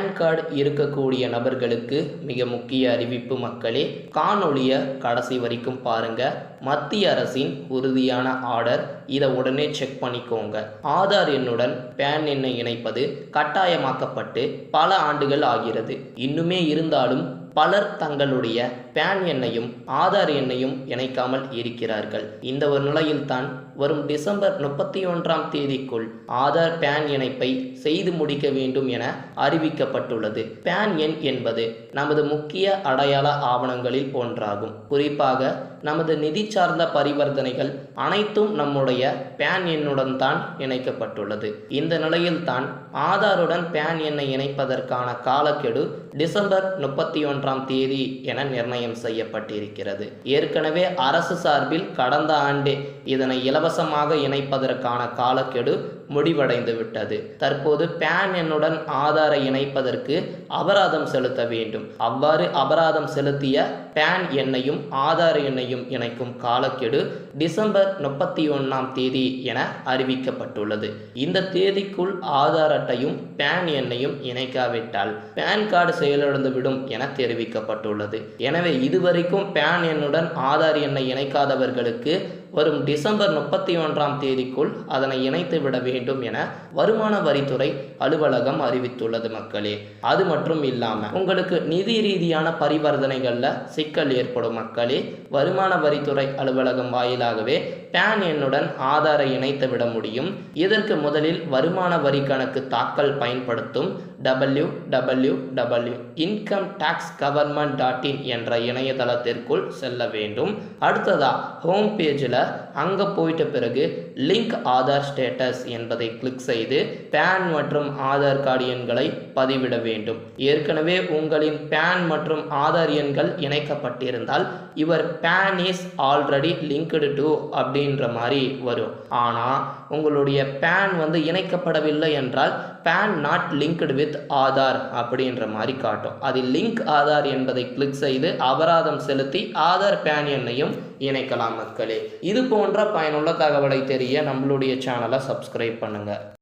Pan card இருக்கக்கூடிய நபர்களுக்கு மிக முக்கிய அறிவிப்பு மக்களே காணொளியை கடைசி வரைக்கும் பாருங்க. மத்திய அரசின் உறுதியான ஆர்டர் இதை உடனே செக் பண்ணிக்கோங்க. ஆதார் எண்ணுடன் பேன் எண்ணை இணைப்பது கட்டாயமாக்கப்பட்டு பல ஆண்டுகள் ஆகிறது. இன்னுமே இருந்தாலும் பலர் தங்களுடைய பேன் எண்ணையும் ஆதார் எண்ணையும் இணைக்காமல் இருக்கிறார்கள். இந்த ஒரு நிலையில்தான் வரும் டிசம்பர் முப்பத்தி ஒன்றாம் தேதிக்குள் ஆதார் பேன் இணைப்பை செய்து முடிக்க வேண்டும் என அறிவிக்கப்பட்டுள்ளது. பேன் எண் என்பது நமது முக்கிய அடையாள ஆவணங்களில் ஒன்றாகும். குறிப்பாக நமது நிதி சார்ந்த பரிவர்த்தனைகள் அனைத்தும் நம்முடைய பேன் எண்ணுடன் தான் இணைக்கப்பட்டுள்ளது. இந்த நிலையில்தான் ஆதாருடன் பேன் எண்ணை இணைப்பதற்கான காலக்கெடு டிசம்பர் முப்பத்தி ஒன்று பதினொன்றாம் தேதி என நிர்ணயம் செய்யப்பட்டிருக்கிறது. ஏற்கனவே அரசு சார்பில் கடந்த ஆண்டே இதனை இலவசமாக இணைப்பதற்கான காலக்கெடு முடிவடைந்து விட்டது தற்போது பேன் எண்ணுடன் ஆதாரை இணைப்பதற்கு அபராதம் செலுத்த வேண்டும். அவ்வாறு அபராதம் செலுத்திய பேன் எண்ணையும் ஆதார் எண்ணையும் இணைக்கும் காலக்கெடு டிசம்பர் முப்பத்தி ஒன்றாம் தேதி என அறிவிக்கப்பட்டுள்ளது. இந்த தேதிக்குள் ஆதார் அட்டையும் பேன் எண்ணையும் இணைக்காவிட்டால் பேன் கார்டு செயலிழந்துவிடும் விடும் என தெரிவிக்கப்பட்டுள்ளது. எனவே இதுவரைக்கும் பேன் எண்ணுடன் ஆதார் எண்ணை இணைக்காதவர்களுக்கு வரும் டிசம்பர் முப்பத்தி ஒன்றாம் தேதிக்குள் அதனை இணைத்து விட வேண்டும் என வருமான வரித்துறை அலுவலகம் அறிவித்துள்ளது மக்களே. அது மட்டும் இல்லாமல் உங்களுக்கு நிதி ரீதியான பரிவர்த்தனைகளில் சிக்கல் ஏற்படும் மக்களே. வருமான வரித்துறை அலுவலகம் வாயிலாகவே பேன் எண்ணுடன் ஆதாரை இணைத்து விட முடியும். இதற்கு முதலில் வருமான வரி கணக்கு தாக்கல் பயன்படுத்தும் W W W income tax government dot in என்ற இணையதளத்திற்குள் செல்ல வேண்டும். அடுத்ததா ஹோம் பேஜில் அங்கே போயிட்ட பிறகு லிங்க் ஆதார் ஸ்டேட்டஸ் என்பதை கிளிக் செய்து பேன் மற்றும் ஆதார் கார்டு எண்களை பதிவிட வேண்டும். ஏற்கனவே உங்களின் பேன் மற்றும் ஆதார் எண்கள் இணைக்கப்பட்டிருந்தால் இவர் PAN is already linked to அப்படின்ற மாதிரி வரும். ஆனால் உங்களுடைய பேன் வந்து இணைக்கப்படவில்லை என்றால் PAN not linked with Aadhaar அப்படின்ற மாதிரி காட்டும். அது லிங்க் ஆதார் என்பதை கிளிக் செய்து அபராதம் செலுத்தி ஆதார் பேன் எண்ணையும் இணைக்கலாம் மக்களே. இது போன்ற பயனுள்ள தகவலை தெரிய நம்மளுடைய சேனலை சப்ஸ்கிரைப் பண்ணுங்கள்